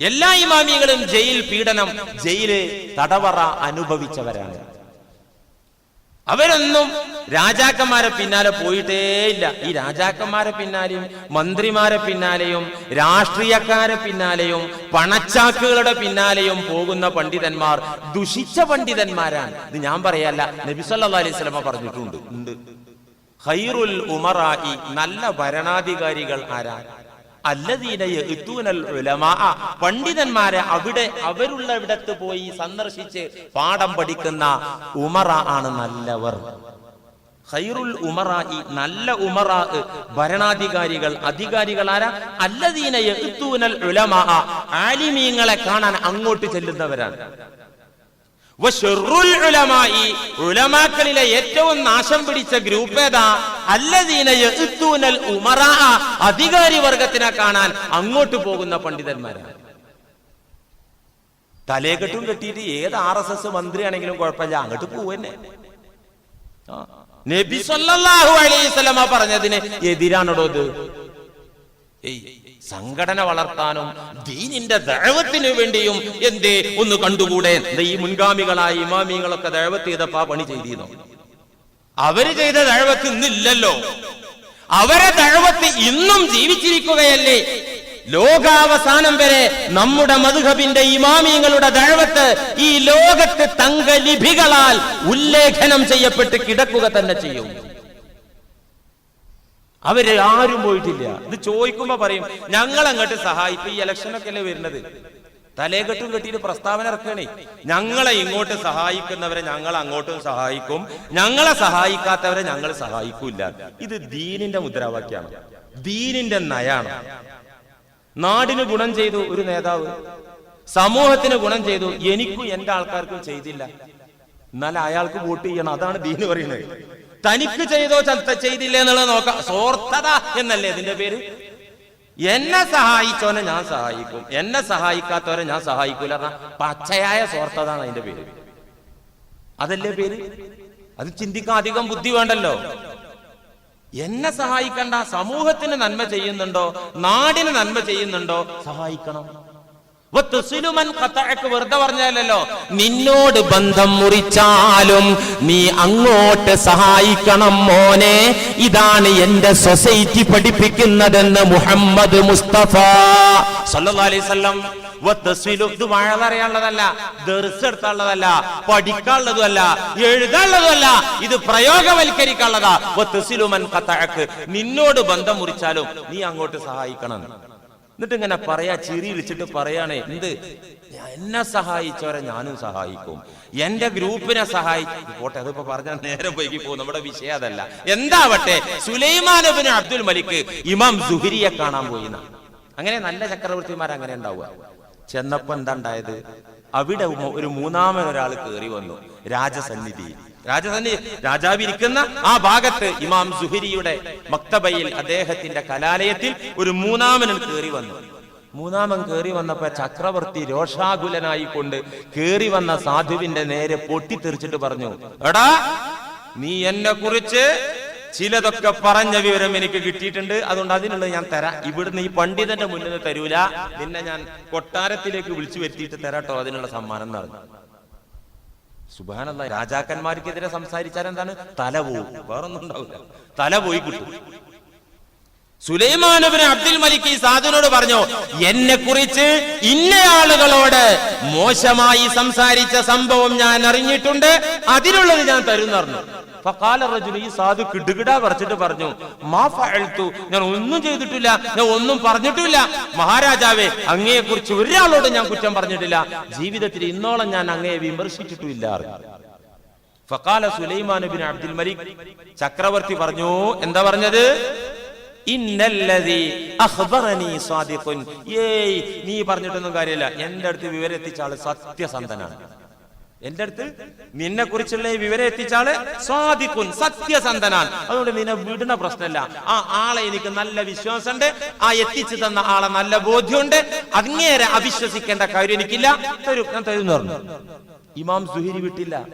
എല്ലാ ഇമാമികളും ജയിൽ പീഡനം ജയിൽ തടവറ അനുഭവിച്ചവരാണ്. അവരൊന്നും രാജാക്കന്മാരെ പിന്നാലെ പോയിട്ടേയില്ല. ഈ രാജാക്കന്മാരെ പിന്നാലെയും മന്ത്രിമാരെ പിന്നാലെയും രാഷ്ട്രീയക്കാരെ പിന്നാലെയും പണച്ചാക്കുകളുടെ പിന്നാലെയും പോകുന്ന പണ്ഡിതന്മാർ ദുഷിച്ച പണ്ഡിതന്മാരാണ്. ഇത് ഞാൻ പറയല്ല നബി സല്ലല്ലാഹു അലൈഹി സ്വലമ പറഞ്ഞിട്ടുണ്ട്. ഉണ്ട്. ഹൈറുൽ ഉമറായി നല്ല ഭരണാധികാരികൾ ആരാണ്? പണ്ഡിതന്മാരെ അവിടെ അവരുള്ള ഇടത്ത് പോയി സന്ദർശിച്ച് പാഠം പഠിക്കുന്ന ഉമറ ആണ് നല്ലവർ. ഖൈറുൽ ഉമറായി നല്ല ഉമറാ ഭരണാധികാരികൾ. അധികാരികൾ ആരാ? അല്ലദീന ഉലമാ ആലിമീങ്ങളെ കാണാൻ അങ്ങോട്ട് ചെല്ലുന്നവരാണ്. ഉലമാക്കളിലെ ഏറ്റവും നാശം പിടിച്ച ഗ്രൂപ്പ് ഏതാ? അല്ലദീനൽ ഉമറ. അധികാരി വർഗത്തിനെ കാണാൻ അങ്ങോട്ട് പോകുന്ന പണ്ഡിതന്മാരാണ് തലേക്കെട്ടും കെട്ടിയിട്ട് ഏത് ആർ എസ് എസ് മന്ത്രിയാണെങ്കിലും കുഴപ്പമില്ല. അങ്ങോട്ട് പോവന്നെ. നബി സല്ലല്ലാഹു അലൈഹി പറഞ്ഞതിന് എതിരാണോ ഇത്? സംഘടന വളർത്താനും ദീനിന്റെ ദഴവത്തിന് വേണ്ടിയും എന്തേ ഒന്ന് കണ്ടുകൂടെ? ഈ മുൻഗാമികളായ ഇമാമികളൊക്കെ ദഴവത്ത് ചെയ്തപ്പോ പണി ചെയ്തിരുന്നു. അവർ ചെയ്ത ദഴവത്ത് ഇന്നില്ലല്ലോ. അവരെ ദഴവത്ത് ഇന്നും ജീവിച്ചിരിക്കുകയല്ലേ. ലോകാവസാനം വരെ നമ്മുടെ മധുഹബിന്റെ ഇമാമിയങ്ങളുടെ ദഴവത്ത് ഈ ലോകത്ത് തങ്കലിപികളാൽ ഉല്ലേഖനം ചെയ്യപ്പെട്ട് കിടക്കുക തന്നെ ചെയ്യും. അവർ ആരും പോയിട്ടില്ല. ഇത് ചോദിക്കുമ്പോ പറയും ഞങ്ങൾ അങ്ങോട്ട് സഹായിക്കും ഈ ഇലക്ഷനൊക്കെ അല്ലേ വരുന്നത്? തലേകെട്ടും കെട്ടിയിട്ട് പ്രസ്താവന ഇറക്കണേ ഞങ്ങളെ ഇങ്ങോട്ട് സഹായിക്കുന്നവരെ ഞങ്ങൾ അങ്ങോട്ടും സഹായിക്കും. ഞങ്ങളെ സഹായിക്കാത്തവരെ ഞങ്ങൾ സഹായിക്കൂല ഇത് ദീനിന്റെ മുദ്രാവാക്യാണ്. ദീനിന്റെ നയാണ്. നാടിന് ഗുണം ചെയ്തു ഒരു നേതാവ് സമൂഹത്തിന് ഗുണം ചെയ്തു എനിക്കും എന്റെ ആൾക്കാർക്കും ചെയ്തില്ല. എന്നാൽ അയാൾക്ക് വോട്ട് ചെയ്യണം. അതാണ് ദീന് പറയുന്നത്. തനിക്ക് ചെയ്തോ ചത്ത ചെയ്തില്ല എന്നുള്ളത് നോക്കാം. സോർത്തത എന്നല്ലേ ഇതിന്റെ പേര്? എന്നെ സഹായിച്ചോനെ ഞാൻ സഹായിക്കും. എന്നെ സഹായിക്കാത്തവരെ ഞാൻ സഹായിക്കൂല പച്ചയായ സ്വാർത്ഥത ആണ് അതിന്റെ പേര്. അതല്ലേ പേര്? അത് ചിന്തിക്കാൻ അധികം ബുദ്ധി വേണ്ടല്ലോ. എന്നെ സഹായിക്കണ്ട സമൂഹത്തിന് നന്മ ചെയ്യുന്നുണ്ടോ? നാടിന് നന്മ ചെയ്യുന്നുണ്ടോ? സഹായിക്കണം. വെറുതെ പറഞ്ഞാലല്ലോ നിന്നോട് ബന്ധം മുറിച്ചാലും നീ അങ്ങോട്ട് സഹായിക്കണം മോനെ. ഇതാണ് എന്റെ സൊസൈറ്റി പഠിപ്പിക്കുന്നതെന്ന് മുഹമ്മദ് മുസ്തഫ വത്തസ്വിലു ഇത് വാഴതറിയാനുള്ളതല്ല ദർസെടുത്താനുള്ളതല്ല പഠിക്കാനുള്ളതുമല്ല എഴുതാനുള്ളതല്ല ഇത് പ്രയോഗവൽക്കരിക്കാനുള്ളതാ. നിന്നോട് ബന്ധം മുറിച്ചാലും നീ അങ്ങോട്ട് സഹായിക്കണം. എന്നിട്ട് ഇങ്ങനെ പറയാ ചിരി വിളിച്ചിട്ട് പറയാണേ എന്ത്? എന്നെ സഹായിച്ചവരെ ഞാനും സഹായിക്കും. എന്റെ ഗ്രൂപ്പിനെ സഹായിക്കും പോട്ടെ അതിപ്പോ പറഞ്ഞാൽ നേരെ പോയി പോകും. നമ്മുടെ വിഷയം അതല്ല. എന്താവട്ടെ സുലൈമാനബിന് അബ്ദുൽ മലിക്ക് ഇമാം സുഹിരിയെ കാണാൻ പോയി അങ്ങനെ നല്ല ചക്രവർത്തിമാർ അങ്ങനെ ഉണ്ടാവുക. ചെന്നപ്പോ എന്താ ഉണ്ടായത്? അവിടെ ഒരു മൂന്നാമൻ ഒരാൾ കയറി വന്നു രാജസന്നിധി രാജസന്നിധി രാജാവ് ഇരിക്കുന്ന ആ ഭാഗത്ത് ഇമാം സുഹരിയുടെ മക്തബയിൽ അദ്ദേഹത്തിന്റെ കലാലയത്തിൽ ഒരു മൂന്നാമനും കയറി വന്നു. മൂന്നാമൻ കയറി വന്നപ്പോ ചക്രവർത്തി രോഷാകുലനായിക്കൊണ്ട് കയറി വന്ന സാധുവിന്റെ നേരെ പൊട്ടിത്തെറിച്ചിട്ട് പറഞ്ഞു എടാ നീ എന്നെ കുറിച്ച് ചിലതൊക്കെ പറഞ്ഞ വിവരം എനിക്ക് കിട്ടിയിട്ടുണ്ട്. അതുകൊണ്ട് അതിനുള്ളത് ഞാൻ തരാം. ഇവിടുന്ന് ഈ പണ്ഡിതന്റെ മുന്നിൽ തരൂല. നിന്നെ ഞാൻ കൊട്ടാരത്തിലേക്ക് വിളിച്ചു വരുത്തിയിട്ട് തരാട്ടോ. അതിനുള്ള സമ്മാനം പറഞ്ഞു സുബാനല്ല രാജാക്കന്മാർക്കെതിരെ സംസാരിച്ചാൽ എന്താണ് തല പോകും വേറൊന്നും ഉണ്ടാവില്ല തല പോയി കിട്ടും സുലൈമാനബിന് അബ്ദുൽ മലിക് ഈ സാധുനോട് പറഞ്ഞു എന്നെ കുറിച്ച് ഇന്ന ആളുകളോട് മോശമായി സംസാരിച്ച സംഭവം ഞാൻ അറിഞ്ഞിട്ടുണ്ട് അതിനുള്ളത് ഞാൻ തരുന്നു പറഞ്ഞു. ഈ സാധു കിടുകിടാ പറിച്ചിട്ട് പറഞ്ഞു മാ ഞാൻ ഒന്നും ചെയ്തിട്ടില്ല ഞാൻ ഒന്നും പറഞ്ഞിട്ടില്ല. മഹാരാജാവേ അങ്ങയെ കുറിച്ച് ഒരാളോട് ഞാൻ കുറ്റം പറഞ്ഞിട്ടില്ല. ജീവിതത്തിൽ ഇന്നോളം ഞാൻ അങ്ങയെ വിമർശിച്ചിട്ടില്ല ഫക്കാല സുലൈമാൻ അബ്ദുൽ മലിക് ചക്രവർത്തി പറഞ്ഞു എന്താ പറഞ്ഞത്? നീ പറഞ്ഞിട്ടൊന്നും കാര്യമില്ല. എന്റെ അടുത്ത് വിവരം എത്തിച്ച ആൾ സത്യസന്ധനാണ്. എന്റെ അടുത്ത് നിന്നെ കുറിച്ചുള്ള ഈ വിവരം എത്തിച്ചാൾ സ്വാദിഖുൻ സത്യസന്ധനാണ്. അതുകൊണ്ട് നിന്നെ വിടുന്ന പ്രശ്നമില്ല. ആ ആളെ എനിക്ക് നല്ല വിശ്വാസമുണ്ട്. ആ എത്തിച്ചു തന്ന ആളെ നല്ല ബോധ്യമുണ്ട്. അങ്ങേരെ അവിശ്വസിക്കേണ്ട കാര്യം എനിക്കില്ല. തരും ഞാൻ തരും പറഞ്ഞു. ഇമാം സുഹിരി വിട്ടില്ല.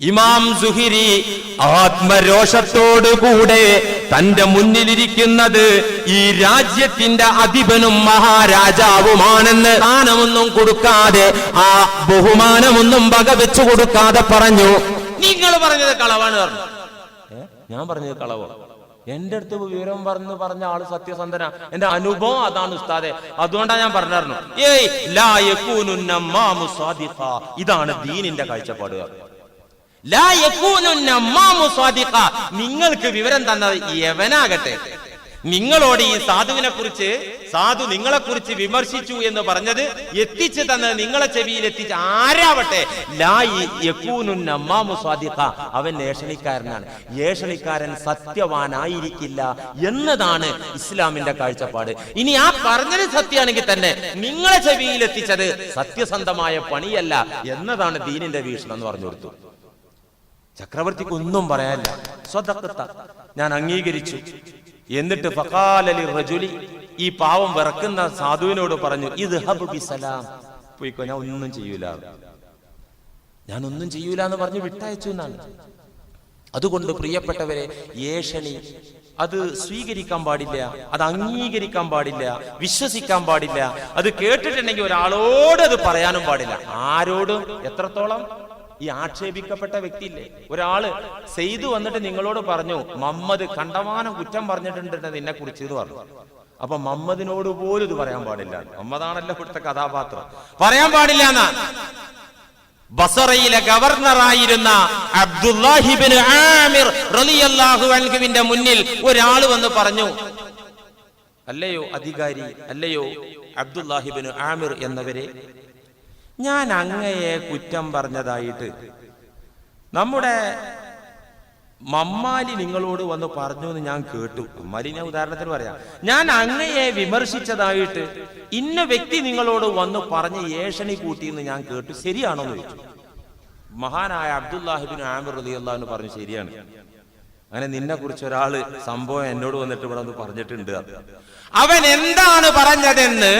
ഇമാം സുഹിരി ആത്മരോഷത്തോടുകൂടെ തന്റെ മുന്നിലിരിക്കുന്നത് ഈ രാജ്യത്തിന്റെ അധിപനും മഹാരാജാവുമാണെന്ന് സ്ഥാനമൊന്നും കൊടുക്കാതെ ആ ബഹുമാനമൊന്നും വകവെച്ചു കൊടുക്കാതെ പറഞ്ഞു. നിങ്ങൾ പറഞ്ഞത് കളവാണ് പറഞ്ഞു. ഞാൻ പറഞ്ഞത് കളവോ. എന്റെ അടുത്ത് വിവരം പറഞ്ഞു പറഞ്ഞ ആൾ സത്യസന്ധന. എന്റെ അനുഭവം അതാണ് ഉസ്താദെ. അതുകൊണ്ടാണ് ഞാൻ പറഞ്ഞായിരുന്നു. ഏയ്. ഇതാണ് ദീനിന്റെ കാഴ്ചപ്പാട് ലാ യകൂനു നമ്മാമു സ്വാദിഖ. നിങ്ങൾക്ക് വിവരം തന്നത് യവനാകട്ടെ. നിങ്ങളോട് ഈ സാധുവിനെ കുറിച്ച് സാധു നിങ്ങളെ കുറിച്ച് വിമർശിച്ചു എന്ന് പറഞ്ഞത് എത്തിച്ചു തന്നത് നിങ്ങളെ ചെവിയിൽ എത്തിച്ച് ആരാവട്ടെ. അവൻ ഏഷണിക്കാരനാണ്. ഏഷണിക്കാരൻ സത്യവാനായിരിക്കില്ല എന്നതാണ് ഇസ്ലാമിന്റെ കാഴ്ചപ്പാട്. ഇനി ആ പറഞ്ഞത് സത്യമാണെങ്കിൽ തന്നെ നിങ്ങളെ ചെവിയിൽ എത്തിച്ചത് സത്യസന്ധമായ പണിയല്ല എന്നതാണ് ദീനിന്റെ വീക്ഷണം എന്ന് പറഞ്ഞു കൊടുത്തു. ചക്രവർത്തിക്ക് ഒന്നും പറയാനില്ല. സ്വതക്കത്ത. ഞാൻ അംഗീകരിച്ചു. എന്നിട്ട് ഫക്കാലലി റജുലി ഈ പാവം വിറക്കുന്ന സാധുവിനോട് പറഞ്ഞു ഇത് ഹബ് പോയിക്കോ ഞാൻ ഒന്നും ചെയ്യൂല. ഞാൻ ഒന്നും ചെയ്യൂല എന്ന് പറഞ്ഞു വിട്ടയച്ചു എന്നാണ്. അതുകൊണ്ട് പ്രിയപ്പെട്ടവരെ ഏഷണി അത് സ്വീകരിക്കാൻ പാടില്ല അത് അംഗീകരിക്കാൻ പാടില്ല വിശ്വസിക്കാൻ പാടില്ല. അത് കേട്ടിട്ടുണ്ടെങ്കിൽ ഒരാളോട് അത് പറയാനും പാടില്ല. ആരോടും? എത്രത്തോളം? ഈ ആക്ഷേപിക്കപ്പെട്ട വ്യക്തിയില്ലേ? ഒരാൾ ചെയ്തു വന്നിട്ട് നിങ്ങളോട് പറഞ്ഞു മമ്മദ് കണ്ടമാനം കുറ്റം പറഞ്ഞിട്ടുണ്ട് നിന്നെ കുറിച്ച് എന്ന് പറഞ്ഞു. അപ്പൊ മമ്മദിനോട് പോലും ഇത് പറയാൻ പാടില്ല. മമ്മദാണല്ലോ ഇവിടുത്തെ കഥാപാത്രം. പറയാൻ പാടില്ല എന്നാ. ബസറയിലെ ഗവർണറായിരുന്ന അബ്ദുല്ലാഹിബിൻ ആമിർ അൻഹുവിന്റെ മുന്നിൽ ഒരാൾ വന്ന് പറഞ്ഞു അല്ലയോ അധികാരി അല്ലയോ അബ്ദുല്ലാഹിബിൻ ആമിർ എന്നവരെ ഞാൻ അങ്ങയെ കുറ്റം പറഞ്ഞതായിട്ട്. നമ്മുടെ മമ്മാലി നിങ്ങളോട് വന്ന് പറഞ്ഞു എന്ന് ഞാൻ കേട്ടു. മമ്മാലി ഞാൻ ഉദാഹരണത്തിന് പറയാം. ഞാൻ അങ്ങയെ വിമർശിച്ചതായിട്ട് ഇന്ന വ്യക്തി നിങ്ങളോട് വന്ന് പറഞ്ഞ് ഏഷണി കൂട്ടിയെന്ന് ഞാൻ കേട്ടു. ശരിയാണോ എന്ന് ചോദിച്ചു. മഹാനായ അബ്ദുല്ലാഹിബിൻ ആമിർ റളിയല്ലാഹു അൻഹു പറഞ്ഞു ശരിയാണ്. അങ്ങനെ നിന്നെ കുറിച്ച് ഒരാൾ സംഭവം എന്നോട് വന്നിട്ട് ഇവിടെ ഒന്ന് പറഞ്ഞിട്ടുണ്ട്. അവൻ എന്താണ് പറഞ്ഞതെന്ന്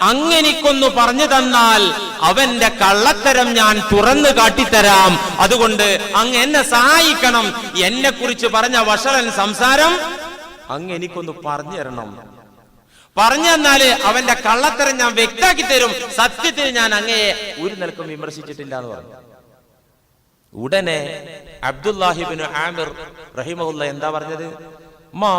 അങ്ങനിക്കൊന്നു പറഞ്ഞു തന്നാൽ അവന്റെ കള്ളത്തരം ഞാൻ തുറന്നു കാട്ടിത്തരാം. അതുകൊണ്ട് അങ്ങ് എന്നെ സഹായിക്കണം. എന്നെ കുറിച്ച് പറഞ്ഞ വഷളൻ സംസാരം അങ്ങ് എനിക്കൊന്ന് പറഞ്ഞു തരണം. പറഞ്ഞു തന്നാൽ അവന്റെ കള്ളത്തരം ഞാൻ വ്യക്താക്കി തരും. സത്യത്തിൽ ഞാൻ അങ്ങയെ ഒരു നിലക്കും വിമർശിച്ചിട്ടില്ല എന്ന് പറഞ്ഞു. ഉടനെ അബ്ദുല്ലാഹിബിന് ആമിർ റഹിമുല്ല എന്താ പറഞ്ഞത്? മാ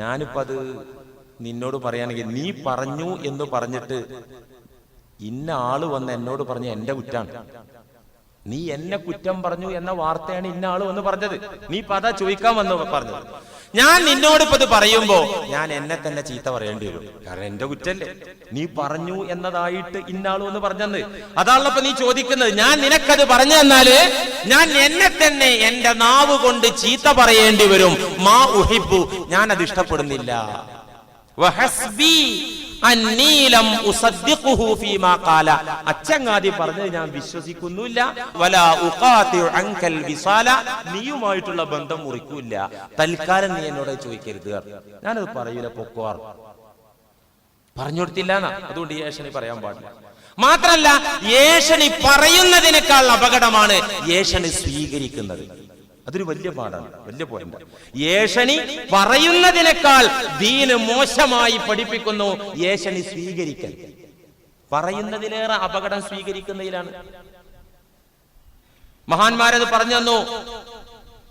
ഞാനിപ്പോ അത് നിന്നോട് പറയുകയാണെങ്കിൽ നീ പറഞ്ഞു എന്ന് പറഞ്ഞിട്ട് ഇന്ന ആൾ വന്ന് എന്നോട് പറഞ്ഞു എന്റെ കുറ്റാണ്. നീ എന്നെ കുറ്റം പറഞ്ഞു എന്ന വാർത്തയാണ് ഇന്ന ആൾ വന്ന് പറഞ്ഞത്. നീ ഇപ്പൊ അതാ ചോദിക്കാൻ വന്നു പറഞ്ഞത്? ഞാൻ നിന്നോട് ഇപ്പൊ പറയുമ്പോ ഞാൻ എന്നെ തന്നെ ചീത്ത പറയേണ്ടി വരും. കാരണം എന്റെ കുറ്റല്ലേ നീ പറഞ്ഞു എന്നതായിട്ട് ഇന്നാൾ എന്ന് പറഞ്ഞത് അതാണല്ലോ നീ ചോദിക്കുന്നത്. ഞാൻ നിനക്കത് പറഞ്ഞു തന്നാൽ ഞാൻ എന്നെ തന്നെ എന്റെ നാവ് കൊണ്ട് ചീത്ത പറയേണ്ടി വരും. മാ ഉഹിബു ഞാൻ അത് ഇഷ്ടപ്പെടുന്നില്ല അന്നീലം അച്ചങ്ങാതി പറഞ്ഞത് ഞാൻ വിശ്വസിക്കുന്നില്ല. നീയുമായിട്ടുള്ള ബന്ധം മുറിക്കൂല്ല. തൽക്കാലം നീ എന്നോട് ചോദിക്കരുത് ഞാനത് പറയൂല പൊക്കോർ. പറഞ്ഞു കൊടുത്തില്ല അതുകൊണ്ട് ഏഷണി പറയാൻ പാടില്ല. മാത്രല്ല യേശനി പറയുന്നതിനേക്കാൾ അപകടമാണ് യേശനി സ്വീകരിക്കുന്നത്. അതൊരു വലിയ പാടാണ് വലിയ പോയിന്റ് യേശനി പറയുന്നതിനേക്കാൾ ദീന് മോശമായി പഠിപ്പിക്കുന്നു. യേശനി സ്വീകരിക്കൽ. പറയുന്നതിലേറെ അപകടം സ്വീകരിക്കുന്നതിലാണ്. മഹാന്മാരത് പറഞ്ഞു തന്നു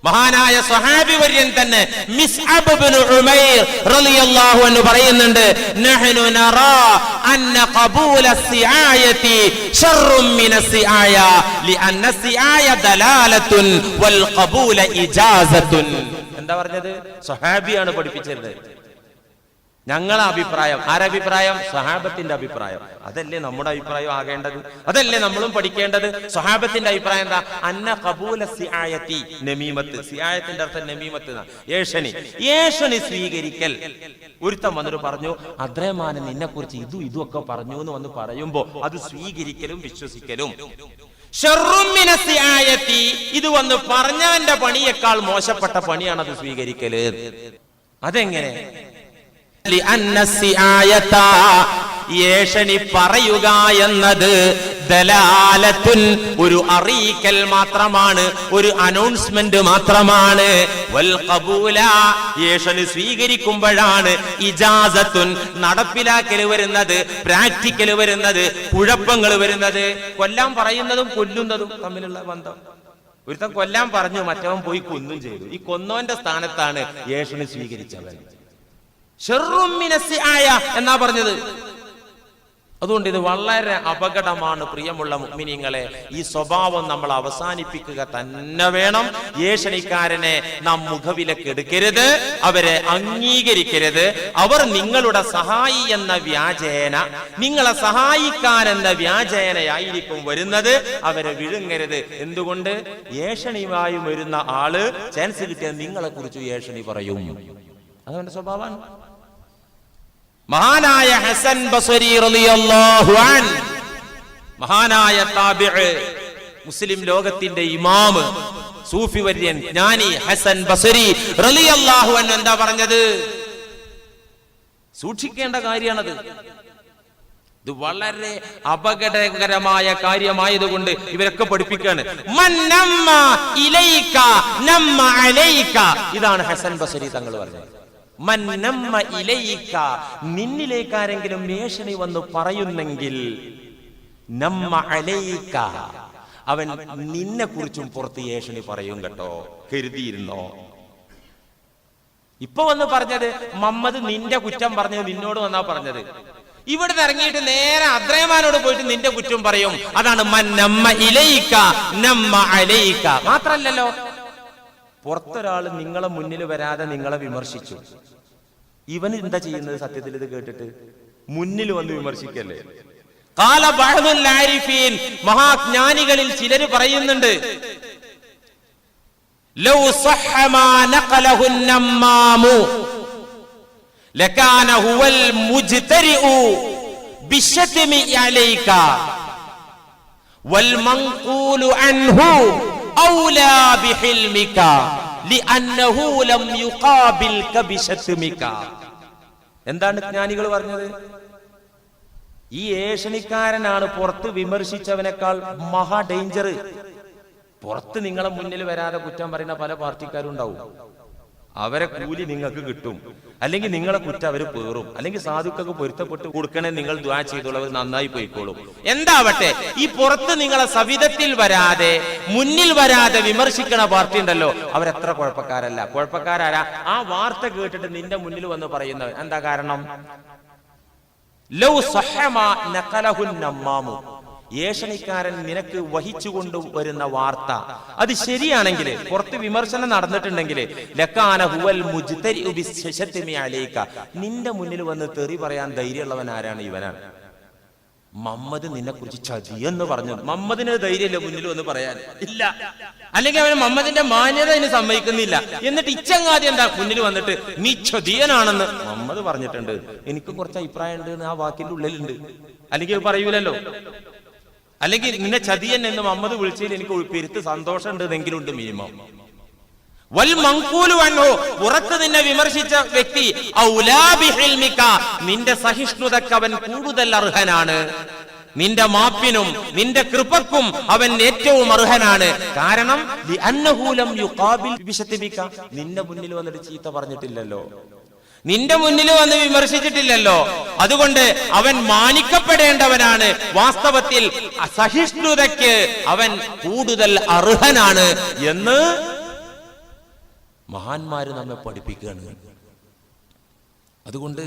മഹാനായ സഹാബി വര്യൻ തന്നെ അൻഹു പറയുന്നുണ്ട് എന്താ പറഞ്ഞത്? സഹാബിയാണ് പഠിപ്പിച്ചത്. ഞങ്ങളെ അഭിപ്രായം ആരഭിപ്രായം? സഹാബത്തിന്റെ അഭിപ്രായം. അതല്ലേ നമ്മുടെ അഭിപ്രായം ആകേണ്ടത്? അതല്ലേ നമ്മളും പഠിക്കേണ്ടത്? സഹാബത്തിന്റെ അഭിപ്രായം എന്താ? അന്ന കബൂല സിയായത്തി നമീമത്ത്. സിയായത്തിന്റെ അർത്ഥം നമീമത്ത്. ഏഷണി ഏഷണി സ്വീകരിക്കൽ. ഒരുത്തം വന്നിട്ട് പറഞ്ഞു അദ്രമാനൻ നിന്നെ കുറിച്ച് ഇതും ഇതും ഒക്കെ പറഞ്ഞു എന്ന് വന്ന് പറയുമ്പോ അത് സ്വീകരിക്കലും വിശ്വസിക്കലും. ഇത് വന്ന് പറഞ്ഞവന്റെ പണിയേക്കാൾ മോശപ്പെട്ട പണിയാണ് അത് സ്വീകരിക്കൽ. അതെങ്ങനെ? ഏഷണി പറയുക എന്നത് ദലാലത്തുൻ ഒരു അറിയിക്കൽ മാത്രമാണ് ഒരു അനൗൺസ്മെന്റ് മാത്രമാണ്. വൽ സ്വീകരിക്കുമ്പോഴാണ് ഇജാസത്തുൻ നടപ്പിലാക്കൽ വരുന്നത് പ്രാക്ടിക്കൽ വരുന്നത് കുഴപ്പങ്ങൾ വരുന്നത്. കൊല്ലാൻ പറയുന്നതും കൊല്ലുന്നതും തമ്മിലുള്ള ബന്ധം. ഒരുത്തൻ കൊല്ലാൻ പറഞ്ഞു മറ്റവൻ പോയി കൊന്നും ചെയ്തു. ഈ കൊന്നോന്റെ സ്ഥാനത്താണ് ഏഷണി സ്വീകരിച്ചവൻ ആയ എന്നാ പറഞ്ഞത്? അതുകൊണ്ട് ഇത് വളരെ അപകടമാണ് പ്രിയമുള്ള മുഗ്മിനിങ്ങളെ. ഈ സ്വഭാവം നമ്മൾ അവസാനിപ്പിക്കുക തന്നെ വേണം. ഏഷണിക്കാരനെ നാം മുഖവിലക്ക് എടുക്കരുത് അവരെ അംഗീകരിക്കരുത്. അവർ നിങ്ങളുടെ സഹായി എന്ന വ്യാജേന നിങ്ങളെ സഹായിക്കാൻ എന്ന വ്യാജേനയായിരിക്കും വരുന്നത്. അവരെ വിഴുങ്ങരുത്. എന്തുകൊണ്ട്? ഏഷണിയുമായി വരുന്ന ആൾ ചാൻസ് കിട്ടിയ നിങ്ങളെ കുറിച്ച് ഏഷണി പറയും. അതവന്റെ സ്വഭാവമാണ്. മഹാനായ ഹസൻ ബസരി മഹാനായ മുസ്ലിം ലോകത്തിന്റെ ഇമാമ് സൂഫി വര്യൻ ജ്ഞാനി ഹസൻ ബസരി റളിയല്ലാഹു അൻ എന്താ പറഞ്ഞത്? സൂക്ഷിക്കേണ്ട കാര്യമാണത് ഇത് വളരെ അപകടകരമായ കാര്യമായതുകൊണ്ട് ഇവരൊക്കെ പഠിപ്പിക്കാണ്. ഇതാണ് ഹസൻ ബസരി തങ്ങൾ പറഞ്ഞത്. നിന്നിലേക്ക് ആരെങ്കിലും മേഷണി വന്ന് പറയുന്നെങ്കിൽ നമ്മ അലൈക അവൻ നിന്നെ കുറിച്ചും പുറത്ത് ഏഷണി പറയും കേട്ടോ. കരുതിയിരുന്നോ? ഇപ്പൊ വന്ന് പറഞ്ഞത് മമ്മദ് നിന്റെ കുറ്റം പറഞ്ഞത് നിന്നോട് വന്നാ പറഞ്ഞത്. ഇവിടെ ഇറങ്ങിയിട്ട് നേരെ അദ്രയമാനോട് പോയിട്ട് നിന്റെ കുറ്റം പറയും. അതാണ് അലയിക്ക മാത്രല്ലല്ലോ. പുറത്തൊരാൾ നിങ്ങളെ മുന്നിൽ വരാതെ നിങ്ങളെ വിമർശിച്ചു. ഇവൻ എന്താ ചെയ്യുന്നത് സത്യത്തിൽ ഇത് കേട്ടിട്ട്? മുന്നിൽ വന്ന് വിമർശിക്കല്ലേ? കാല മഹാജ്ഞാനികളിൽ ചിലര് പറയുന്നുണ്ട് എന്താണ് ജ്ഞാനികൾ പറഞ്ഞത്? ഈ ഏഷണിക്കാരനാണ് പുറത്ത് വിമർശിച്ചവനേക്കാൾ മഹാ ഡേഞ്ചർ പുറത്ത് നിങ്ങളെ മുന്നിൽ വരാതെ കുറ്റം പറയുന്ന പല പാർട്ടിക്കാരും ഉണ്ടാവും. അവരെ കൂലി നിങ്ങൾക്ക് കിട്ടും. അല്ലെങ്കിൽ നിങ്ങളെ കുറ്റം അവർ പേറും. അല്ലെങ്കിൽ സാധുക്കൾക്ക് പൊരുത്തപ്പെട്ട് കൊടുക്കണേ നിങ്ങൾ ദ്വാ ചെയ്തോളൂ നന്നായി പോയിക്കോളും. എന്താവട്ടെ ഈ പുറത്ത് നിങ്ങളെ സവിധത്തിൽ വരാതെ മുന്നിൽ വരാതെ വിമർശിക്കണ പാർട്ടി ഉണ്ടല്ലോ അവരെത്ര കുഴപ്പക്കാരല്ല. കുഴപ്പക്കാരാരാ? ആ വാർത്ത കേട്ടിട്ട് നിന്റെ മുന്നിൽ വന്ന് പറയുന്നവൻ. എന്താ കാരണം? ലൗ സഹമ ഏഷണിക്കാരൻ നിനക്ക് വഹിച്ചുകൊണ്ട് വരുന്ന വാർത്ത. അത് ശരിയാണെങ്കിൽ പുറത്ത് വിമർശനം നടന്നിട്ടുണ്ടെങ്കിൽ ലക്കാന ഹുവൽ നിന്റെ മുന്നിൽ വന്ന് തെറി പറയാൻ ധൈര്യമുള്ളവൻ ആരാണ്? ഇവനാണ്. മമ്മദ് നിന്നെ കുറിച്ച് ചതി എന്ന് പറഞ്ഞു. മമ്മദിന് ധൈര്യമില്ല മുന്നിൽ വന്ന് പറയാൻ. ഇല്ല. അല്ലെങ്കിൽ അവന് മമ്മദിന്റെ മാന്യത അതിന് സമ്മതിക്കുന്നില്ല. എന്നിട്ട് ഇച്ചങ്ങാതി എന്താ മുന്നിൽ വന്നിട്ട്? നീ ചതിയനാണെന്ന് മമ്മദ് പറഞ്ഞിട്ടുണ്ട്. എനിക്ക് കുറച്ച് അഭിപ്രായം ഉണ്ട് ആ വാക്കിന്റെ ഉള്ളിലുണ്ട്. അല്ലെങ്കിൽ പറയൂലല്ലോ. അല്ലെങ്കിൽ നിന്നെ ചതിയൻ എന്ന് മമ്മദ് വിളിച്ചതിൽ എനിക്ക് പെരുത്ത് സന്തോഷമുണ്ട് എന്നെങ്കിലും ഉണ്ട് മിനിമം. വൽ മങ്കൂലു വന്നോ പുറത്ത് നിന്നെ വിമർശിച്ച വ്യക്തി നിന്റെ സഹിഷ്ണുതക്ക് അവൻ കൂടുതൽ അർഹനാണ്. നിന്റെ മാപ്പിനും നിന്റെ കൃപക്കും അവൻ ഏറ്റവും അർഹനാണ്. കാരണം നിന്റെ മുന്നിൽ വന്നിട്ട് ചീത്ത പറഞ്ഞിട്ടില്ലല്ലോ. നിന്റെ മുന്നിൽ വന്ന് വിമർശിച്ചിട്ടില്ലല്ലോ. അതുകൊണ്ട് അവൻ മാനിക്കപ്പെടേണ്ടവനാണ്. വാസ്തവത്തിൽ സഹിഷ്ണുതയ്ക്ക് അവൻ കൂടുതൽ അർഹനാണ് എന്ന് മഹാന്മാര് നമ്മെ പഠിപ്പിക്കുകയാണ്. അതുകൊണ്ട്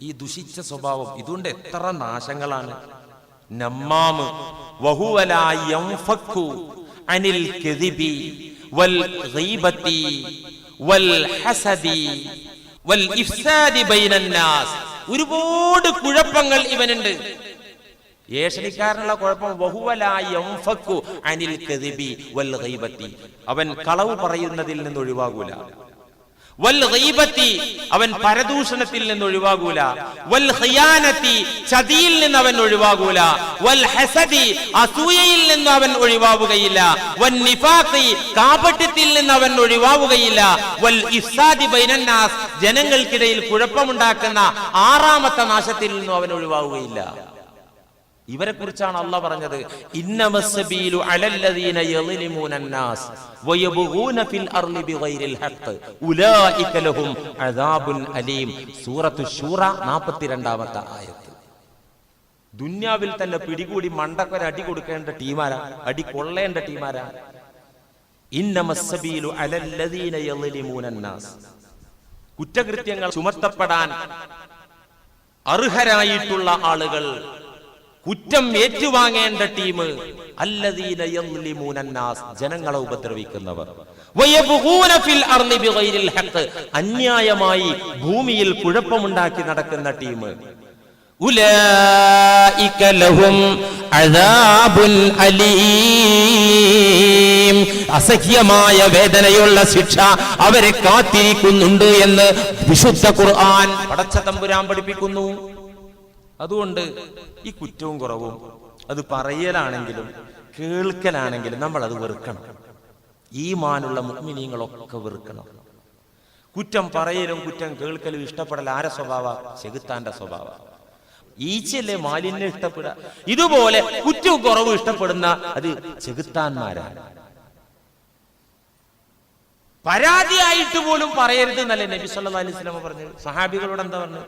ഈ ദുഷിച്ച സ്വഭാവം ഇതുകൊണ്ട് എത്ര നാശങ്ങളാണ്. നമ്മാമ് അനിൽ വൽ വൽ ഹസദി ഒരുപാട് കുഴപ്പങ്ങൾ ഇവനുണ്ട്. ഏഷണിക്കാരനുള്ള കുഴപ്പം അനിൽ അവൻ കളവ് പറയുന്നതിൽ നിന്ന് ഒഴിവാകൂല. വൽ അവൻ പരദൂഷണത്തിൽ നിന്ന് ഒഴിവാകൂല. വൽ ചതിയിൽ നിന്ന് അവൻ ഒഴിവാകൂല. വൽ ഹസദി അസൂയയിൽ നിന്ന് അവൻ ഒഴിവാവുകയില്ല. വൻ നിഫാഖി കാപട്യത്തിൽ നിന്ന് അവൻ ഒഴിവാവുകയില്ല. വൽ ഇഫ്സാദി ബൈനന്നാസ് ജനങ്ങൾക്കിടയിൽ കുഴപ്പമുണ്ടാക്കുന്ന ആറാമത്തെ നാശത്തിൽ നിന്നും അവൻ ഒഴിവാവുകയില്ല. ഇവരെ കുറിച്ചാണ് അല്ല പറഞ്ഞത് സൂറത്തു 42ാമത്തെ ആയത്ത്. ദുന്യാവിൽ തന്നെ പിടികൂടി മണ്ടക്കൊരു അടി കൊടുക്കേണ്ട ടീമാരാ? അടി കൊള്ളേണ്ട ടീമാരാ? കുറ്റകൃത്യങ്ങൾ ചുമത്തപ്പെടാൻ അർഹരായിട്ടുള്ള ആളുകൾ കുറ്റം ഏറ്റുവാങ്ങേണ്ട ടീം. ജനങ്ങളെ ഉപദ്രവിക്കുന്നവർ. അന്യായമായി ഭൂമിയിൽ കുഴപ്പമുണ്ടാക്കി നടക്കുന്ന ടീം. അസഹ്യമായ വേദനയുള്ള ശിക്ഷ അവരെ കാത്തിരിക്കുന്നുണ്ട് എന്ന് വിശുദ്ധ ഖുർആൻ പടച്ച തമ്പുരാൻ പഠിപ്പിക്കുന്നു. അതുകൊണ്ട് ഈ കുറ്റവും കുറവും അത് പറയലാണെങ്കിലും കേൾക്കലാണെങ്കിലും നമ്മൾ അത് വെറുക്കണം. ഈ മാനുള്ള മുഗ്മിനീങ്ങളൊക്കെ വെറുക്കണം. കുറ്റം പറയലും കുറ്റം കേൾക്കലും ഇഷ്ടപ്പെടൽ ആരെ സ്വഭാവ? ചെകുത്താന്റെ സ്വഭാവ. ഈച്ചയല്ലേ മാലിന്യം ഇഷ്ടപ്പെടുക? ഇതുപോലെ കുറ്റവും കുറവും ഇഷ്ടപ്പെടുന്ന അത് ചെകുത്താന്മാരാണ്. പരാതിയായിട്ട് പോലും പറയരുത് എന്നല്ലേ നബി അലൈഹി സ്വലമ പറഞ്ഞത്? സഹാബികളോട് എന്താ പറഞ്ഞത്?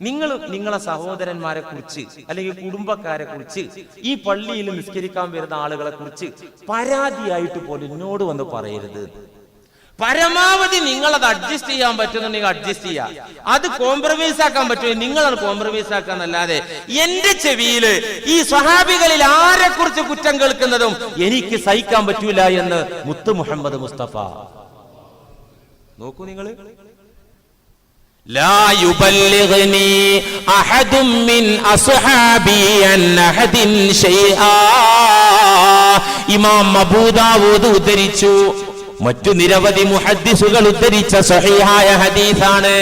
നിങ്ങൾ നിങ്ങളെ സഹോദരന്മാരെ കുറിച്ച് അല്ലെങ്കിൽ കുടുംബക്കാരെ കുറിച്ച് ഈ പള്ളിയിൽ നിസ്കരിക്കാൻ വരുന്ന ആളുകളെ കുറിച്ച് പരാതിയായിട്ട് പോലും എന്നോട് വന്ന് പറയരുത്. പരമാവധി നിങ്ങൾ അത് അഡ്ജസ്റ്റ് ചെയ്യാൻ പറ്റുന്നുണ്ടെങ്കിൽ അഡ്ജസ്റ്റ് ചെയ്യാം. അത് കോംപ്രമൈസ് ആക്കാൻ പറ്റുമെങ്കിൽ നിങ്ങളത് കോംപ്രമൈസ് ആക്കാന്നല്ലാതെ എന്റെ ചെവിയിൽ ഈ സ്വഹാബികളിൽ ആരെ കുറിച്ച് കുറ്റം കേൾക്കുന്നതും എനിക്ക് സഹിക്കാൻ പറ്റൂല എന്ന് മുത്തു മുഹമ്മദ് മുസ്തഫ. നോക്കൂ നിങ്ങൾ. لا يبلغني أحد من أصحابي عن أحد شيئا ഇമാം അബൂദാവൂദ് ഉദ്ധരിച്ചു മറ്റു നിരവധി മുഹദ്ദിസുകൾ ഉദ്ധരിച്ച സഹിഹായ ഹദീസാണ്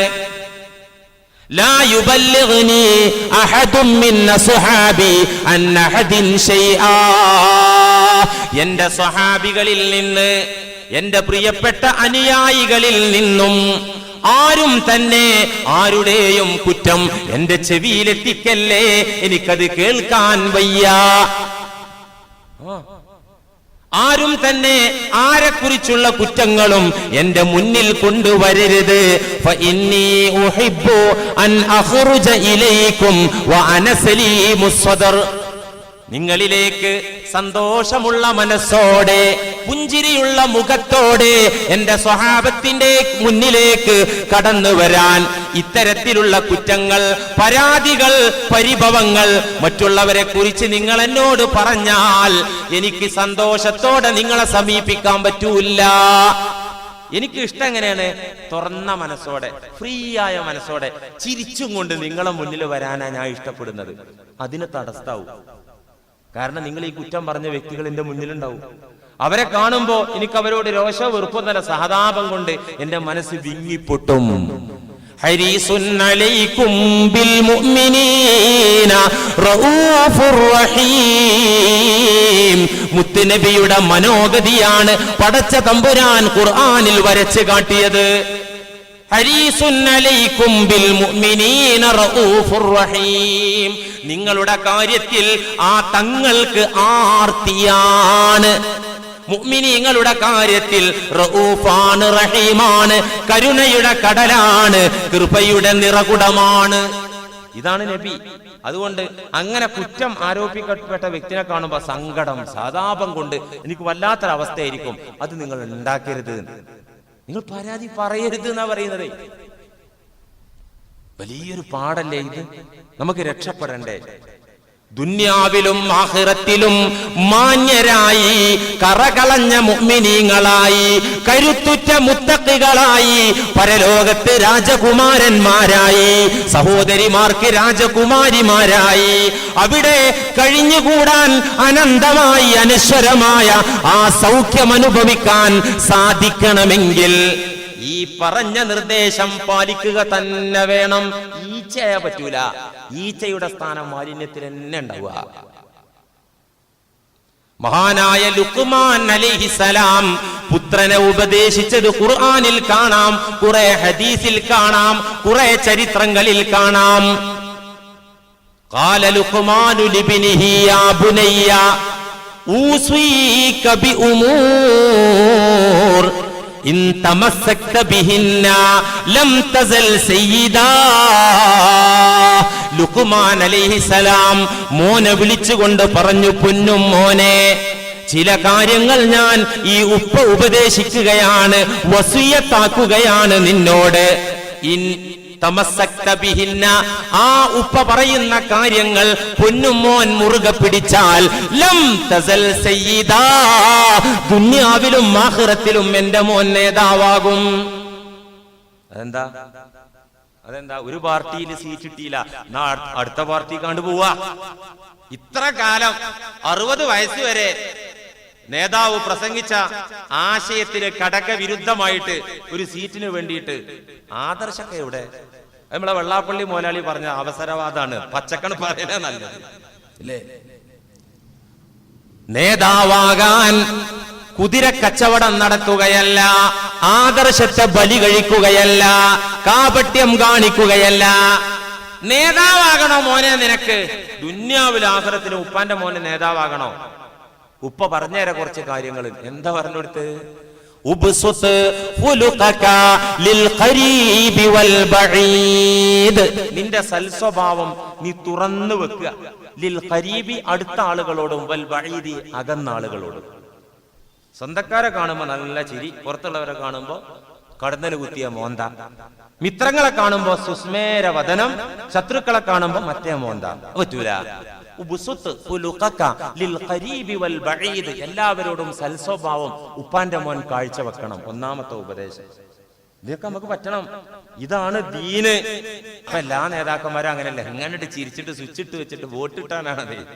لا يبلغني أحد من أصحابي عن أحد شيئا എന്റെ സ്വഹാബികളിൽ നിന്ന് എന്റെ പ്രിയപ്പെട്ട അനുയായികളിൽ നിന്നും ആരും തന്നെ ആരുടെയും കുറ്റം എന്റെ ചെവിയിലെത്തിക്കല്ലേ? എനിക്കത് കേൾക്കാൻ വയ്യ. ആരും തന്നെ ആരെക്കുറിച്ചുള്ള കുറ്റങ്ങളും എന്റെ മുന്നിൽ കൊണ്ടുവരരുത്. നിങ്ങളിലേക്ക് സന്തോഷമുള്ള മനസ്സോടെ പുഞ്ചിരിയുള്ള മുഖത്തോടെ എന്റെ സ്വഭാവത്തിന്റെ മുന്നിലേക്ക് കടന്നു വരാൻ ഇത്തരത്തിലുള്ള കുറ്റങ്ങൾ പരാതികൾ പരിഭവങ്ങൾ മറ്റുള്ളവരെ കുറിച്ച് നിങ്ങൾ എന്നോട് പറഞ്ഞാൽ എനിക്ക് സന്തോഷത്തോടെ നിങ്ങളെ സമീപിക്കാൻ പറ്റൂല എനിക്ക് ഇഷ്ടം എങ്ങനെയാണ്? തുറന്ന മനസ്സോടെ ഫ്രീ ആയ മനസ്സോടെ ചിരിച്ചും കൊണ്ട് നിങ്ങളെ മുന്നിൽ വരാനാ ഞാൻ ഇഷ്ടപ്പെടുന്നത്. അതിന് തടസ്സാവും. കാരണം നിങ്ങൾ ഈ കുറ്റം പറഞ്ഞ വ്യക്തികൾ എന്റെ മുന്നിലുണ്ടാവും. അവരെ കാണുമ്പോ എനിക്ക് അവരോട് രോഷ വെറുപ്പ് തന്നെ സഹതാപം കൊണ്ട് എന്റെ മനസ്സ് വിങ്ങിപ്പൊട്ടും. മുത്തുനബിയുടെ മനോഗതിയാണ് പടച്ച തമ്പുരാൻ ഖുർആാനിൽ വരച്ച് കാട്ടിയത്. നിങ്ങളുടെ കാര്യത്തിൽ ആ തങ്ങൾക്ക് ആർത്തിയാണ്. മുഅ്മിനീങ്ങളുടെ കാര്യത്തിൽ റഊഫാണ് റഹീമാണ് കരുണയുടെ കടലാണ് കൃപയുടെ നിറകുടമാണ്. ഇതാണ് നബി. അതുകൊണ്ട് അങ്ങനെ കുറ്റം ആരോപിക്കപ്പെട്ട വ്യക്തിനെ കാണുമ്പോ സങ്കടം സാതാപം കൊണ്ട് എനിക്ക് വല്ലാത്തൊരവസ്ഥയായിരിക്കും. അത് നിങ്ങൾ ഉണ്ടാക്കരുത്. നിങ്ങൾ പരാതി പറയരുത് എന്നാ പറയുന്നത്. വലിയൊരു പാടല്ലേ ഇത്? നമുക്ക് രക്ഷപ്പെടണ്ടേ? ദുന്യാവിലും ആഹിറത്തിലും മാന്യരായി കറകളഞ്ഞ മുഗ്മിനീങ്ങളായി കരുത്തുറ്റ മുത്തക്കികളായി പരലോകത്ത് രാജകുമാരന്മാരായി സഹോദരിമാർക്ക് രാജകുമാരിമാരായി. അവിടെ കഴിഞ്ഞുകൂടാൻ അനന്തമായി അനശ്വരമായ ആ സൗഖ്യം അനുഭവിക്കാൻ സാധിക്കണമെങ്കിൽ ഈ പറഞ്ഞ നിർദ്ദേശം പാലിക്കുക തന്നെ വേണം ഈച്ചയ പറ്റൂല ഈച്ചയുടെ സ്ഥാനം മാലിന്യത്തിൽ തന്നെ ഉണ്ടാവുക മഹാനായ ലുക്മാൻ അലിഹിസലാം പുത്രനെ ഉപദേശിച്ചത് ഖുർആനിൽ കാണാം കുറെ ഹദീസിൽ കാണാം കുറെ ചരിത്രങ്ങളിൽ കാണാം قال لقمان لابنه يا بني أوصيك بأمور إن تمسكت بهن لم تزل سيدا ലുക്കുമാൻ അലൈഹിസലാം മോനെ വിളിച്ചുകൊണ്ട് പറഞ്ഞു പൊന്നും മോനെ ചില കാര്യങ്ങൾ ഞാൻ ഈ ഉപ്പ ഉപദേശിക്കുകയാണ് വസൂയത്താക്കുകയാണ് നിന്നോട് ഇൻ തമസ്സക്ത ബിഹിന്ന ആ ഉപ്പ പറയുന്ന കാര്യങ്ങൾ പൊന്നുമോൻ മുറുകെ പിടിച്ചാൽ ലം തസൽ ദുന്യാവിലും ആഖിറത്തിലും എന്റെ മോൻ നേതാവാകും. അതെന്താ? അതെന്താ? ഒരു പാർട്ടിയിൽ സീറ്റ് കിട്ടിയില്ല. അടുത്ത പാർട്ടി കണ്ടു പോവാ. ഇത്ര കാലം അറുപത് വയസ്സ് വരെ നേതാവ് പ്രസംഗിച്ച ആശയത്തിന് കടക വിരുദ്ധമായിട്ട് ഒരു സീറ്റിന് വേണ്ടിയിട്ട് ആദർശൊക്കെ എവിടെ? നമ്മളെ വെള്ളാപ്പള്ളി മോലാളി പറഞ്ഞ അവസരവാദാണ്. പച്ചക്കണ് പറയുന്നത് നല്ലത്. അല്ലേ നേതാവാകാൻ കുതിര കച്ചവടം നടത്തുകയല്ല ആദർശത്തെ ബലി കഴിക്കുകയല്ല കാപട്യം കാണിക്കുകയല്ല. നേതാവാകണോ മോനെ നിനക്ക്? ദുന്യാവിൽ ആഹ്റത്തിന് ഉപ്പാന്റെ മോനെ നേതാവാകണോ? ഉപ്പ പറഞ്ഞേരെ കുറച്ച് കാര്യങ്ങൾ എന്താ ബഈദ്. നിന്റെ സൽസ്വഭാവം നീ തുറന്നു വെക്കുക. ലിൽ ഖരീബി അടുത്ത ആളുകളോടും വൽ ബഈദി അകന്ന ആളുകളോടും സ്വന്തക്കാരെ കാണുമ്പോ നല്ല ചിരി പുറത്തുള്ളവരെ കാണുമ്പോ കടന്നൽ കുത്തിയ മോന്ത. മിത്രങ്ങളെ കാണുമ്പോ സുസ്മേര വദനം ശത്രുക്കളെ കാണുമ്പോ മറ്റേ മോന്ത. പറ്റൂല. എല്ലാവരോടും സൽസ്വഭാവം. ഉപ്പാന്റെ മോൻ കാഴ്ച വെക്കണം. ഒന്നാമത്തെ ഉപദേശം. ഇതൊക്കെ നമുക്ക് പറ്റണം. ഇതാണ് ദീന്. അപ്പൊ എല്ലാ നേതാക്കന്മാരും അങ്ങനെയല്ല? എങ്ങനെ ചിരിച്ചിട്ട് സ്വിച്ചിട്ട് വെച്ചിട്ട് വോട്ട് ഇട്ടാനാണത്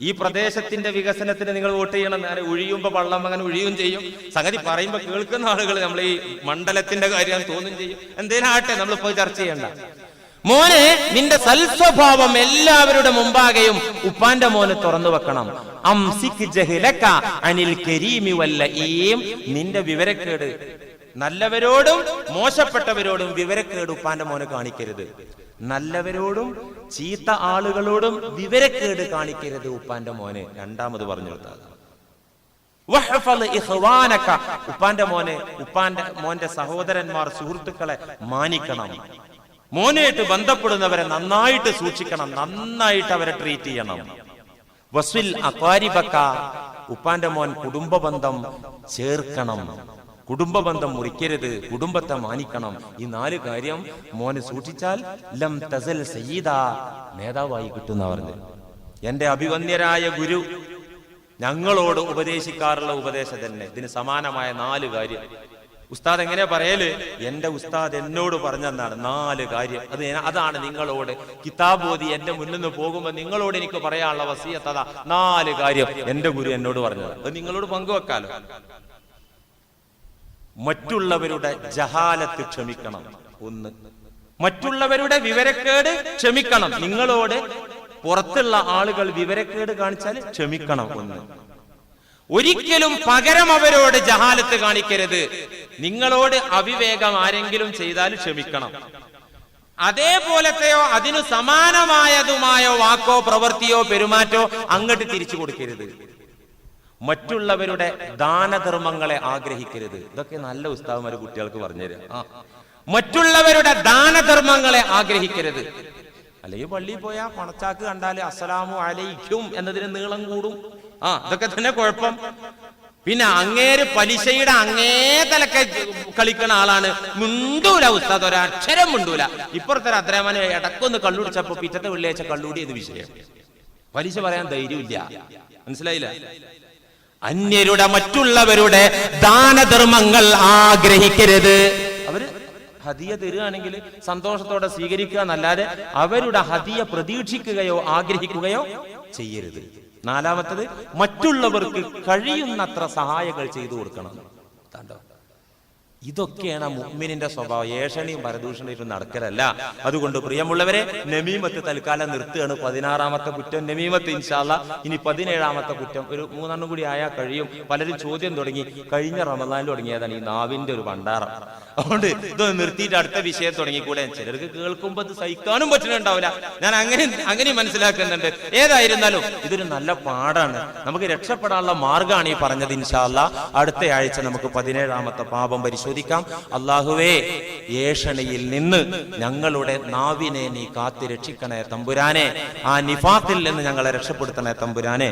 ഈ പ്രദേശത്തിന്റെ വികസനത്തിന് നിങ്ങൾ വോട്ട് ചെയ്യണം. ഞാൻ ഒഴിയുമ്പോ വള്ളം അങ്ങനെ ഒഴിയും ചെയ്യും. സംഗതി പറയുമ്പോ കേൾക്കുന്ന ആളുകൾ നമ്മൾ ഈ മണ്ഡലത്തിന്റെ കാര്യം തോന്നും ചെയ്യും. എന്തേനാട്ടെ നമ്മൾ പോയി ചർച്ച ചെയ്യണ്ട. മോനെ നിന്റെ സൽസ്വഭാവം എല്ലാവരുടെ മുമ്പാകെയും ഉപ്പാന്റെ മോന് തുറന്നു വെക്കണം. അനിൽ കരീമി വല്ലഈം നിന്റെ വിവരക്കേട്. നല്ലവരോടും മോശപ്പെട്ടവരോടും വിവരക്കേട് ഉപ്പാന്റെ മോനെ കാണിക്കരുത്. നല്ലവരോടും ചീത്ത ആളുകളോടും വിവരക്കേട് കാണിക്കരുത് ഉപ്പാന്റെ മോനെ. രണ്ടാമത് പറഞ്ഞു കൊടുത്താൽ. ഉപ്പാന്റെ മോനെ ഉപ്പാന്റെ മോന്റെ സഹോദരന്മാർ സുഹൃത്തുക്കളെ മാനിക്കണം. മോനായിട്ട് ബന്ധപ്പെടുന്നവരെ നന്നായിട്ട് സൂക്ഷിക്കണം നന്നായിട്ട് അവരെ ട്രീറ്റ് ചെയ്യണം. വസ്വിൽ അക്വാരിബക്ക ഉപ്പാന്റെ മോൻ കുടുംബ ബന്ധം ചേർക്കണം. കുടുംബ ബന്ധം മുറിക്കരുത് കുടുംബത്തെ മാനിക്കണം. ഈ നാല് കാര്യം മോന് സൂക്ഷിച്ചാൽ ലം തസൽ സയ്യിദ നേതാവായി കിട്ടുന്ന പറഞ്ഞു എന്റെ അഭിവന്യരായ ഗുരു ഞങ്ങളോട് ഉപദേശിക്കാറുള്ള ഉപദേശം തന്നെ. ഇതിന് സമാനമായ നാല് കാര്യം. ഉസ്താദ് എങ്ങനെയാ പറയൽ? എന്റെ ഉസ്താദ് എന്നോട് പറഞ്ഞെന്നാണ്. നാല് കാര്യം. അത് അതാണ് നിങ്ങളോട്. കിതാബ് ഓതി എന്റെ മുന്നിൽ നിന്ന് പോകുമ്പോൾ നിങ്ങളോട് എനിക്ക് പറയാനുള്ള വസീയത്തത നാല് കാര്യം എന്റെ ഗുരു എന്നോട് പറഞ്ഞത് അത് നിങ്ങളോട് പങ്കുവെക്കാലോ. മറ്റുള്ളവരുടെ ജഹാലത്ത് ക്ഷമിക്കണം. ഒന്ന്. മറ്റുള്ളവരുടെ വിവരക്കേട് ക്ഷമിക്കണം. നിങ്ങളോട് പുറത്തുള്ള ആളുകൾ വിവരക്കേട് കാണിച്ചാൽ ക്ഷമിക്കണം. ഒന്ന്. ഒരിക്കലും പകരം അവരോട് ജഹാലത്ത് കാണിക്കരുത്. നിങ്ങളോട് അവിവേകം ആരെങ്കിലും ചെയ്താൽ ക്ഷമിക്കണം. അതേപോലത്തെയോ അതിനു സമാനമായതുമായോ വാക്കോ പ്രവൃത്തിയോ പെരുമാറ്റോ അങ്ങോട്ട് തിരിച്ചു കൊടുക്കരുത്. മറ്റുള്ളവരുടെ ദാനധർമ്മങ്ങളെ ആഗ്രഹിക്കരുത്. ഇതൊക്കെ നല്ല ഉസ്താവന്മാര് കുട്ടികൾക്ക് പറഞ്ഞുതരാം. ആ. മറ്റുള്ളവരുടെ ദാനധർമ്മങ്ങളെ ആഗ്രഹിക്കരുത്. അല്ലെങ്കിൽ പള്ളിയിൽ പോയാൽ പണച്ചാക്ക് കണ്ടാൽ അസ്സലാമു അലൈക്കും എന്നതിന് നീളം കൂടും. ആ ഇതൊക്കെ തന്നെ കുഴപ്പം. പിന്നെ അങ്ങേര് പലിശയുടെ അങ്ങേ തലക്കെ കളിക്കുന്ന ആളാണ്. മുണ്ടൂല ഉസ്താദ് ഒരക്ഷരം മിണ്ടൂല. ഇപ്പുറത്തൊരു ഒരു അദ്രമാന് ഇടക്കൊന്ന് കള്ളുടിച്ചപ്പോ പിറ്റത്തെ വെള്ളിയാഴ്ച കള്ളുടി എന്ന് വിഷയം. പലിശ പറയാൻ ധൈര്യമില്ല. മനസ്സിലായില്ല? അന്യരുടെ മറ്റുള്ളവരുടെ ദാനധർമ്മങ്ങൾ ആഗ്രഹിക്കരുത്. അവർ ഹതിയ തരികയാണെങ്കിൽ സന്തോഷത്തോടെ സ്വീകരിക്കുക എന്നല്ലാതെ അവരുടെ ഹദിയ പ്രതീക്ഷിക്കുകയോ ആഗ്രഹിക്കുകയോ ചെയ്യരുത്. നാലാമത്തത് മറ്റുള്ളവർക്ക് കഴിയുന്നത്ര സഹായങ്ങൾ ചെയ്തു കൊടുക്കണം. കണ്ടോ? ഇതൊക്കെയാണ് മുഅ്മിനിന്റെ സ്വഭാവം. ഏഷണിയും പരദൂഷണിയും നടക്കലല്ല. അതുകൊണ്ട് പ്രിയമുള്ളവരെ നമീമത്ത് തൽക്കാലം നിർത്തുകയാണ്. പതിനാറാമത്തെ കുറ്റം നമീമത്ത് ഇൻഷാല്ല ഇനി പതിനേഴാമത്തെ കുറ്റം ഒരു മൂന്നെണ്ണം കൂടി ആയാൽ കഴിയും. പലരും ചോദ്യം തുടങ്ങി. കഴിഞ്ഞ റമദാനിൽ തുടങ്ങിയതാണ് ഈ നാവിന്റെ ഒരു ഭണ്ഡാറം അതുകൊണ്ട് ഇത് നിർത്തിയിട്ട് അടുത്ത വിഷയം തുടങ്ങിക്കൂടെ. ചിലർക്ക് കേൾക്കുമ്പോൾ ഇത് സഹിക്കാനും പറ്റുന്നുണ്ടാവില്ല. ഞാൻ അങ്ങനെ അങ്ങനെ മനസ്സിലാക്കുന്നുണ്ട്. ഏതായിരുന്നാലും ഇതൊരു നല്ല പാടാണ് നമുക്ക് രക്ഷപ്പെടാനുള്ള മാർഗമാണ് ഈ പറഞ്ഞത് ഇൻഷാല്ല അടുത്ത ആഴ്ച നമുക്ക് പതിനേഴാമത്തെ പാപം പരിശോധിക്കാം. അള്ളാഹുവേ ഏഷണിയിൽ നിന്ന് ഞങ്ങളുടെ നാവിനെ നീ കാത്തി രക്ഷിക്കണേ തമ്പുരാനെ. ആ നിഫാത്തിൽ നിന്ന് ഞങ്ങളെ രക്ഷപ്പെടുത്തണേ തമ്പുരാനെ.